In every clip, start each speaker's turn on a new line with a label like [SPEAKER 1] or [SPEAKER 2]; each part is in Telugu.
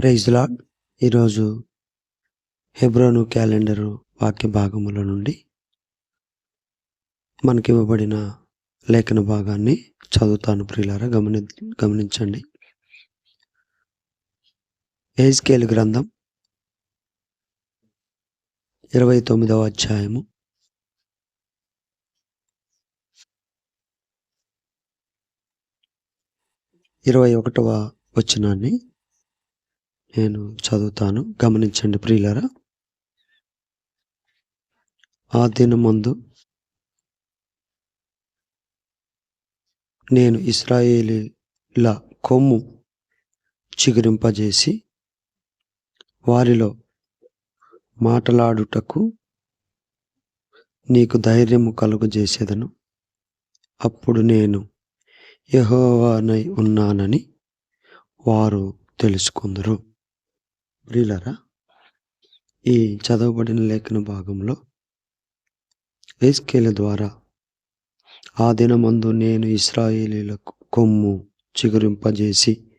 [SPEAKER 1] ప్రైజ్ లాడ్ ఈరోజు హెబ్రోను క్యాలెండరు వాక్య భాగముల నుండి మనకివ్వబడిన లేఖన భాగాన్ని చదువుతాను ప్రియులారా. గమని గమనించండి. ఏజ్కేల్ గ్రంథం ఇరవై తొమ్మిదవ అధ్యాయము. ఇరవై ఒకటవ వచనాన్ని నేను చదువుతాను. గమనించండి ప్రియులరా. ఆ దినమందు నేను ఇస్రాయేలీల కొమ్ము చిగురింపజేసి వారిలో మాటలాడుటకు నీకు ధైర్యము కలుగజేసేదను. అప్పుడు నేను యహోవానై ఉన్నానని వారు తెలుసుకుందరు. ప్రియులరా ఈ చదవబడిన లేఖన భాగంలో వేస్కేల ద్వారా ఆ దినమందు నేను ఇస్రాయేలీల కొమ్ము చిగురింపజేసి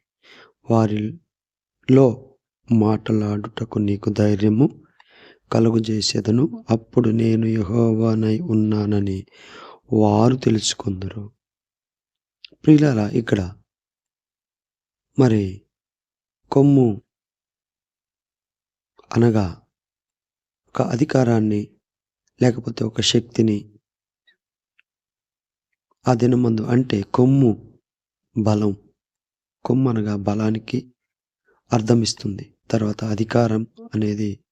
[SPEAKER 1] వారిలో మాటలాడుటకు నీకు ధైర్యము కలుగజేసేదను. అప్పుడు నేను యహోవానై ఉన్నానని వారు తెలుసుకుందరు. ప్రియులారా ఇక్కడ మరి కొమ్ము అనగా ఒక అధికారాన్ని లేకపోతే ఒక శక్తిని ఆ దినమందు అంటే కొమ్ము బలం. కొమ్ము అనగా బలానికి అర్థం ఇస్తుంది తర్వాత అధికారం అనేది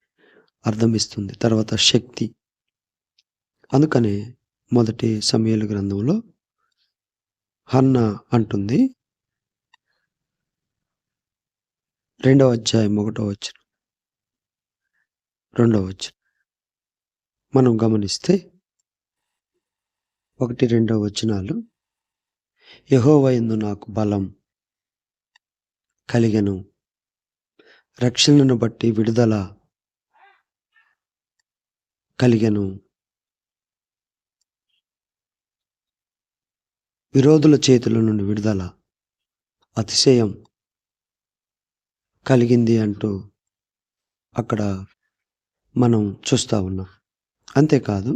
[SPEAKER 1] అర్థం ఇస్తుంది తర్వాత శక్తి. అందుకనే మొదటి సమయాల గ్రంథంలో హన్న అంటుంది. రెండవ అధ్యాయం ఒకటో వచ్చిన రెండవ వచనం. మనం గమనిస్తే ఒకటి రెండవ వచనాలు యహోవయందు నాకు బలం కలిగను. రక్షణను బట్టి విడుదల కలిగను. విరోధుల చేతుల నుండి విడుదల అతిశయం కలిగింది అంటూ అక్కడ మనం చూస్తూ ఉన్నాం. అంతేకాదు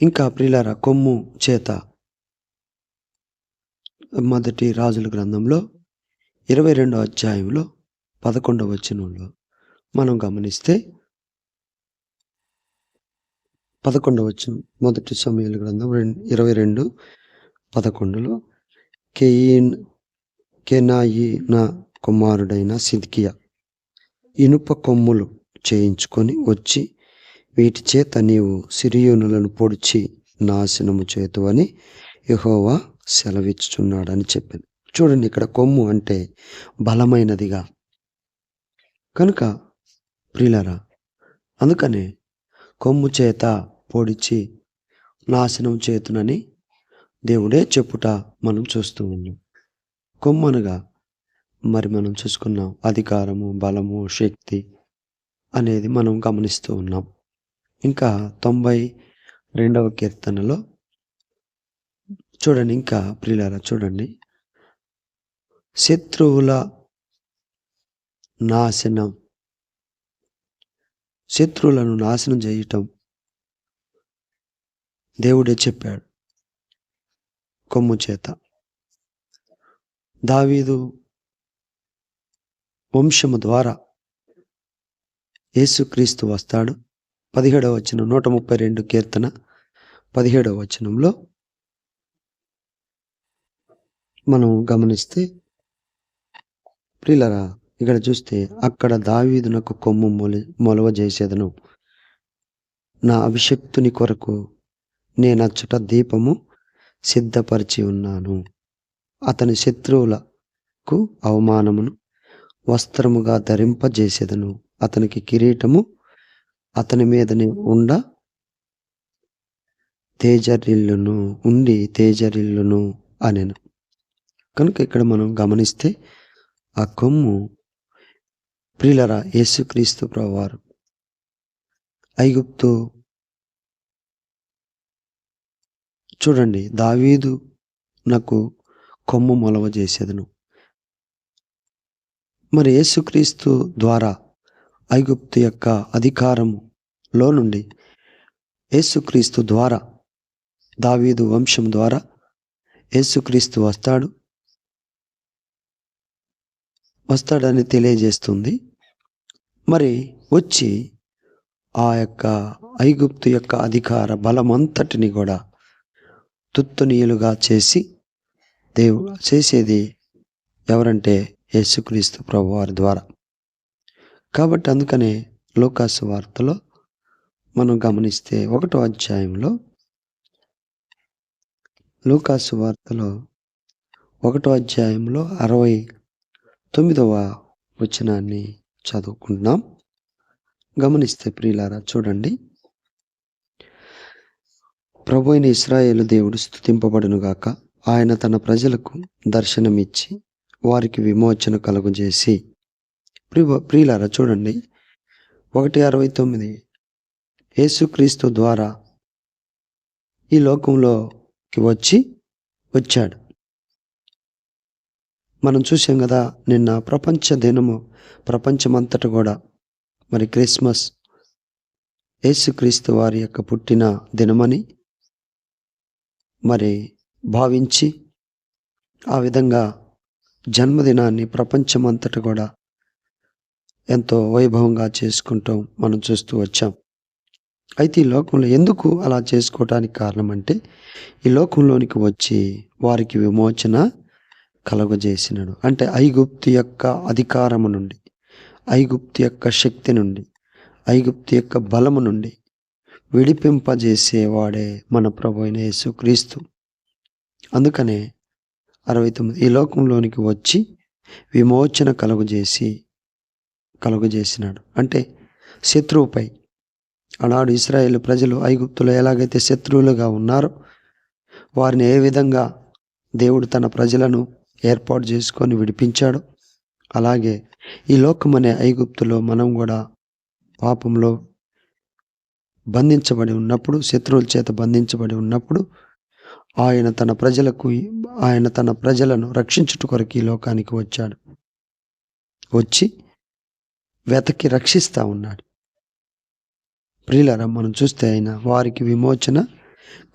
[SPEAKER 1] ఇంకా ప్రిలార కొమ్ము చేత మొదటి రాజుల గ్రంథంలో ఇరవై రెండో అధ్యాయంలో పదకొండవ వచనంలో మనం గమనిస్తే పదకొండవ వచనం మొదటి సమయాల గ్రంథం రెండు ఇరవై రెండు పదకొండులో కెయిన్ కెనాయిన కుమారుడైన సిద్కియా ఇనుప కొమ్ములు చేయించుకొని వచ్చి వీటి చేత నీవు సిరియోనులను పొడిచి నాశనము చేతువని యహోవా సెలవిచ్చుచున్నాడని చెప్పింది చూడండి ఇక్కడ కొమ్ము అంటే బలమైనదిగా. కనుక ప్రిలరా అందుకనే కొమ్ము చేత పొడిచి నాశనం చేతునని దేవుడే చెప్పుట మనం చూస్తూ ఉన్నాం. కొమ్ము అనగా మరి మనం చూసుకున్నాం. అధికారము బలము శక్తి అనేది మనం గమనిస్తూ ఉన్నాం. ఇంకా తొంభై రెండవ కీర్తనలో చూడండి ఇంకా ప్రియులారా చూడండి. శత్రువుల నాశనం. శత్రువులను నాశనం చేయటం దేవుడే చెప్పాడు కొమ్ము చేత. దావీదు వంశము ద్వారా యేసుక్రీస్తు వస్తాడు. పదిహేడవ వచనం నూట ముప్పై రెండు కీర్తన పదిహేడవ వచనంలో మనం గమనిస్తే ప్రియులరా ఇక్కడ చూస్తే అక్కడ దావీదునకు కొమ్ము మొలి మొలవ చేసేదను. నా అభిషక్తుని కొరకు నేనచ్చట దీపము సిద్ధపరిచి ఉన్నాను. అతని శత్రువులకు అవమానమును వస్త్రముగా ధరింపజేసేదను. అతనికి కిరీటము అతని మీదనే ఉండ తేజరిల్లును ఉండి తేజరిల్లును అనెను. కనుక ఇక్కడ మనం గమనిస్తే ఆ కొమ్ము ప్రిలరా యేసుక్రీస్తు ప్రవారు ఐగుప్తు చూడండి దావీదు నాకు కొమ్ము మొలవ చేసేదను. మరి యేసుక్రీస్తు ద్వారా ఐగుప్తు యొక్క అధికారంలో నుండి యేసుక్రీస్తు ద్వారా దావీదు వంశం ద్వారా యేసుక్రీస్తు వస్తాడు. వస్తాడని తెలియజేస్తుంది. మరి వచ్చి ఆ యొక్క ఐగుప్తు యొక్క అధికార బలమంతటిని కూడా తుత్తునీయులుగా చేసి దేవు చేసేది ఎవరంటే యేసుక్రీస్తు ప్రభు వారి ద్వారా. కాబట్టి అందుకనే లోకాసు వార్తలో మనం గమనిస్తే ఒకటో అధ్యాయంలో లోకాసు వార్తలో ఒకటో అధ్యాయంలో అరవై తొమ్మిదవ వచనాన్ని చదువుకుంటున్నాం. గమనిస్తే ప్రియులారా చూడండి. ప్రభు అయిన ఇస్రాయేలు దేవుడు స్థుతింపబడునుగాక ఆయన తన ప్రజలకు దర్శనమిచ్చి వారికి విమోచన కలుగజేసి. ప్రియ ప్రియులారా చూడండి. ఒకటి అరవై తొమ్మిది. యేసుక్రీస్తు ద్వారా ఈ లోకంలోకి వచ్చి వచ్చాడు. మనం చూసాం కదా నిన్న ప్రపంచ దినము ప్రపంచమంతట కూడా మరి క్రిస్మస్ యేసుక్రీస్తు వారి యొక్క పుట్టిన దినమని మరి భావించి ఆ విధంగా జన్మదినాన్ని ప్రపంచమంతట కూడా ఎంతో వైభవంగా చేసుకుంటాం మనం చూస్తూ వచ్చాం. అయితే ఈ లోకంలో ఎందుకు అలా చేసుకోవటానికి కారణం అంటే ఈ లోకంలోనికి వచ్చి వారికి విమోచన కలుగజేసినాడు అంటే ఐగుప్తు యొక్క అధికారము నుండి ఐగుప్తు యొక్క శక్తి నుండి ఐగుప్తు యొక్క బలము నుండి విడిపింపజేసేవాడే మన ప్రభు అయిన యేసుక్రీస్తు. అందుకనే అరవై తొమ్మిది. ఈ లోకంలోనికి వచ్చి విమోచన కలుగజేసి కలుగజేసినాడు. అంటే శత్రువుపై ఆనాడు ఇస్రాయేల్ ప్రజలు ఐగుప్తులో ఎలాగైతే శత్రువులుగా ఉన్నారో వారిని ఏ విధంగా దేవుడు తన ప్రజలను ఏర్పాటు చేసుకొని విడిపించాడు అలాగే ఈ లోకం అనే ఐగుప్తులో మనం కూడా పాపంలో బంధించబడి ఉన్నప్పుడు శత్రువుల చేత బంధించబడి ఉన్నప్పుడు ఆయన తన ప్రజలకు ఆయన తన ప్రజలను రక్షించుట కొరకు ఈ లోకానికి వచ్చాడు. వచ్చి వెతకి రక్షిస్తూ ఉన్నాడు. ప్రియులరా మనం చూస్తే ఆయన వారికి విమోచన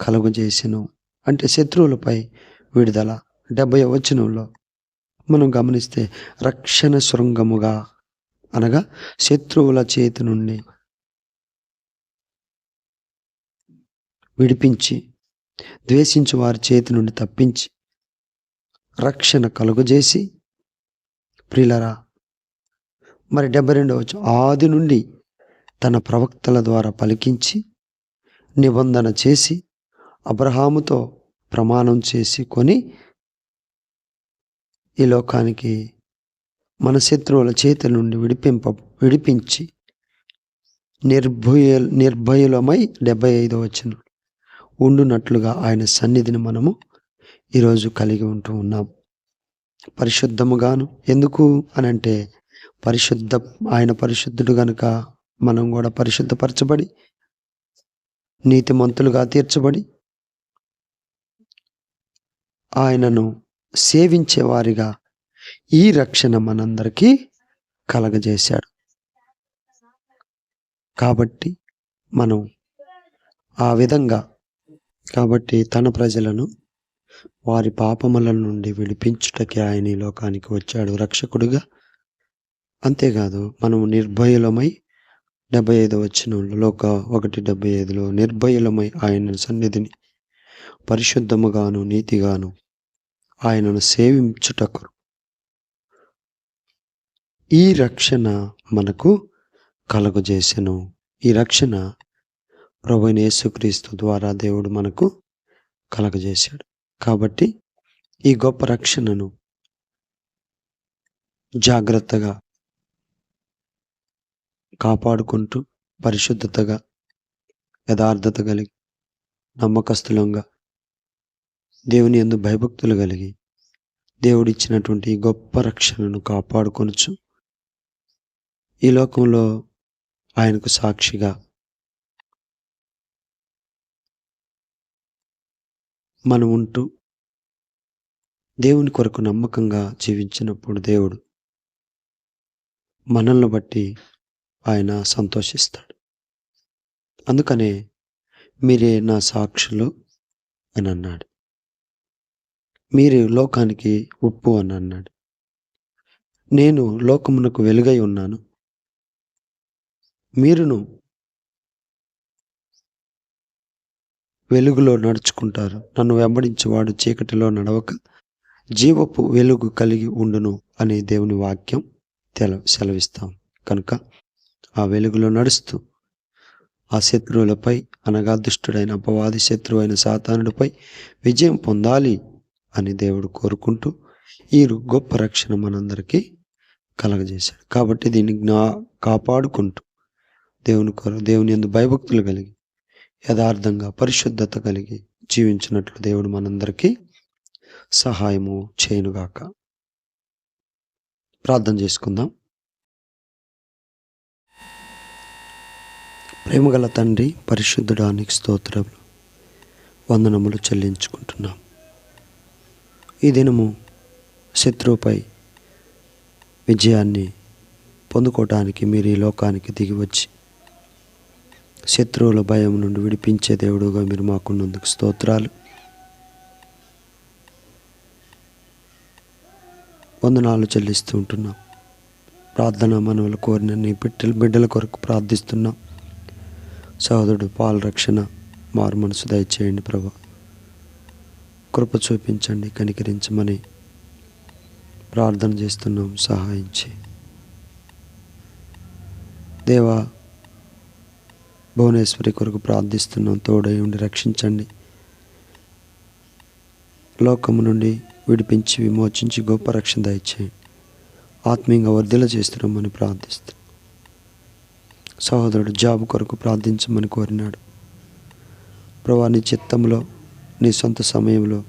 [SPEAKER 1] కలుగజేసెను. అంటే శత్రువులపై విడుదల. డెబ్బై వచనంలో మనం గమనిస్తే రక్షణ శృంగముగా అనగా శత్రువుల చేతి నుండి విడిపించి ద్వేషించు వారి చేతి నుండి తప్పించి రక్షణ కలుగజేసి ప్రిలరా మరి డెబ్బై రెండవ ఆది నుండి తన ప్రవక్తల ద్వారా పలికించి నిబంధన చేసి అబ్రహాముతో ప్రమాణం చేసి కొని ఈ లోకానికి మన శత్రువుల చేతి నుండి విడిపింప విడిపించి నిర్భయ నిర్భయులమై డెబ్బై ఐదో వచ్చినాడు ఉండునట్లుగా ఆయన సన్నిధిని మనము ఈరోజు కలిగి ఉంటూ ఉన్నాం. పరిశుద్ధముగాను ఎందుకు అని అంటే పరిశుద్ధ ఆయన పరిశుద్ధుడు గనుక మనం కూడా పరిశుద్ధపరచబడి నీతిమంతులుగా తీర్చబడి ఆయనను సేవించే వారిగా ఈ రక్షణ మనందరికీ కలగజేశాడు. కాబట్టి మనం ఆ విధంగా కాబట్టి తన ప్రజలను వారి పాపముల నుండి విడిపించుటకి ఆయన ఈ లోకానికి వచ్చాడు. రక్షకుడుగా? అంతేకాదు మనం నిర్భయులమై డెబ్బై ఐదు వచ్చిన లోక ఒకటి డెబ్బై ఐదులో నిర్భయులమై ఆయన సన్నిధిని పరిశుద్ధముగాను నీతిగాను ఆయనను సేవించుటకు. ఈ రక్షణ మనకు కలుగజేసెను. ఈ రక్షణ ప్రభువైన యేసుక్రీస్తు ద్వారా దేవుడు మనకు కలగజేశాడు. కాబట్టి ఈ గొప్ప రక్షణను జాగ్రత్తగా కాపాడుకుంటూ పరిశుద్ధతగా యథార్థత కలిగి నమ్మకస్తులంగా దేవుని ఎందు భయభక్తులు కలిగి దేవుడిచ్చినటువంటి ఈ గొప్ప రక్షణను కాపాడుకొనచ్చు ఈ లోకంలో ఆయనకు సాక్షిగా మనం ఉంటూ దేవుని కొరకు నమ్మకంగా జీవించినప్పుడు దేవుడు మనల్ని బట్టి ఆయన సంతోషిస్తాడు. అందుకనే మీరే నా సాక్షులు అని అన్నాడు. మీరు లోకానికి ఉప్పు అని అన్నాడు. నేను లోకమునకు వెలుగై ఉన్నాను. మీరును వెలుగులో నడుచుకుంటారు. నన్ను వెంబడించేవాడు చీకటిలో నడవక జీవపు వెలుగు కలిగి ఉండును అనే దేవుని వాక్యం తెల సెలవిస్తాం. కనుక ఆ వెలుగులో నడుస్తూ ఆ శత్రువులపై అనగా దుష్టుడైన అపవాది శత్రువైన సాతానుడిపై విజయం పొందాలి అని దేవుడు కోరుకుంటూ ఈ గొప్ప రక్షణ మనందరికీ కలగజేశాడు. కాబట్టి దీన్ని జ్ఞా కాపాడుకుంటూ దేవుని కొర దేవుని ఎందు భయభక్తులు కలిగి యథార్థంగా పరిశుద్ధత కలిగి జీవించినట్లు దేవుడు మనందరికీ సహాయము చేయనుగాక. ప్రార్థన చేసుకుందాం. ప్రేమగల తండ్రి పరిశుద్ధుడానికి స్తోత్రములు. వందనములు చెల్లించుకుంటున్నాం. ఈ దినము శత్రువుపై విజయాన్ని పొందుకోవటానికి మీరు ఈ లోకానికి దిగి వచ్చి శత్రువుల భయం నుండి విడిపించే దేవుడుగా మీరు మాకున్నందుకు స్తోత్రాలు. వందనాలు చెల్లిస్తూ ఉంటున్నాం. ప్రార్థన మనవులు కోరిన నీ బిడ్డల బిడ్డల కొరకు ప్రార్థిస్తున్నాం. సహోదరుడు పాల రక్షణ మారు మనసు దయచేయండి ప్రభా. కృప చూపించండి కనికరించమని ప్రార్థన చేస్తున్నాం సహాయించి. దేవా భువనేశ్వరి కొరకు ప్రార్థిస్తున్నాం. తోడై ఉండి రక్షించండి. లోకము నుండి విడిపించి విమోచించి గొప్ప రక్షణ దయచేయండి. ఆత్మీయంగా వర్ధిల చేస్తున్నామని ప్రార్థిస్తున్నాం. సహోదరుడు జాబ్ కొరకు ప్రార్థించమని కోరినాడు. ప్రభా నీ చిత్తంలో నీ సొంత సమయంలో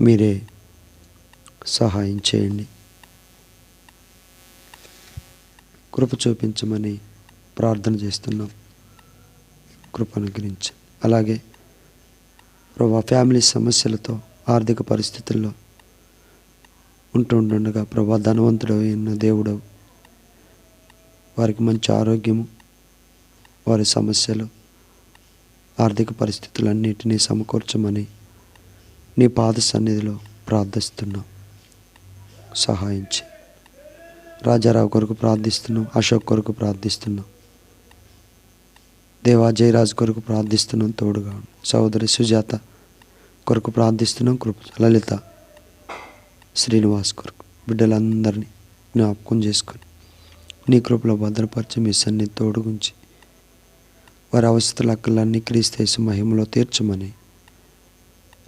[SPEAKER 1] మీరే సహాయం చేయండి. కృప చూపించమని ప్రార్థన చేస్తున్నాం. కృపను గురించి అలాగే ప్రభా ఫ్యామిలీ సమస్యలతో ఆర్థిక పరిస్థితుల్లో ఉంటుండగా ప్రభా ధనవంతుడు అయిన దేవుడు వారికి మంచి ఆరోగ్యము వారి సమస్యలు ఆర్థిక పరిస్థితులన్నిటినీ సమకూర్చమని నీ పాద సన్నిధిలో ప్రార్థిస్తున్నాం. సహాయించి. రాజారావు కొరకు ప్రార్థిస్తున్నాం అశోక్ కొరకు ప్రార్థిస్తున్నాం. దేవా జయరాజు కొరకు ప్రార్థిస్తున్నాం తోడుగా. సహోదరి సుజాత కొరకు ప్రార్థిస్తున్నాం కృప లలిత శ్రీనివాస్ కొరకు. బిడ్డలందరినీ జ్ఞాపకం చేసుకొని నీ కృపలో భద్రపరిచి మీ సన్ని తోడుగుంచి వారి అవస్థల అక్కలన్నీ క్రీస్తేసి మహిమలో తీర్చమని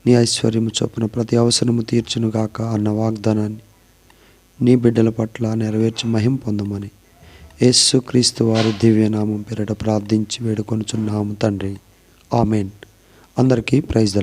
[SPEAKER 1] నీ ఐశ్వర్యము చొప్పున ప్రతి అవసరము తీర్చును గాక అన్న వాగ్దానాన్ని నీ బిడ్డల పట్ల నెరవేర్చి మహిం పొందమని యేసుక్రీస్తు వారి దివ్యనామం పేరిట ప్రార్థించి వేడుకొనుచున్నాము తండ్రి. ఆమెన్. అందరికీ ప్రైజ్ ద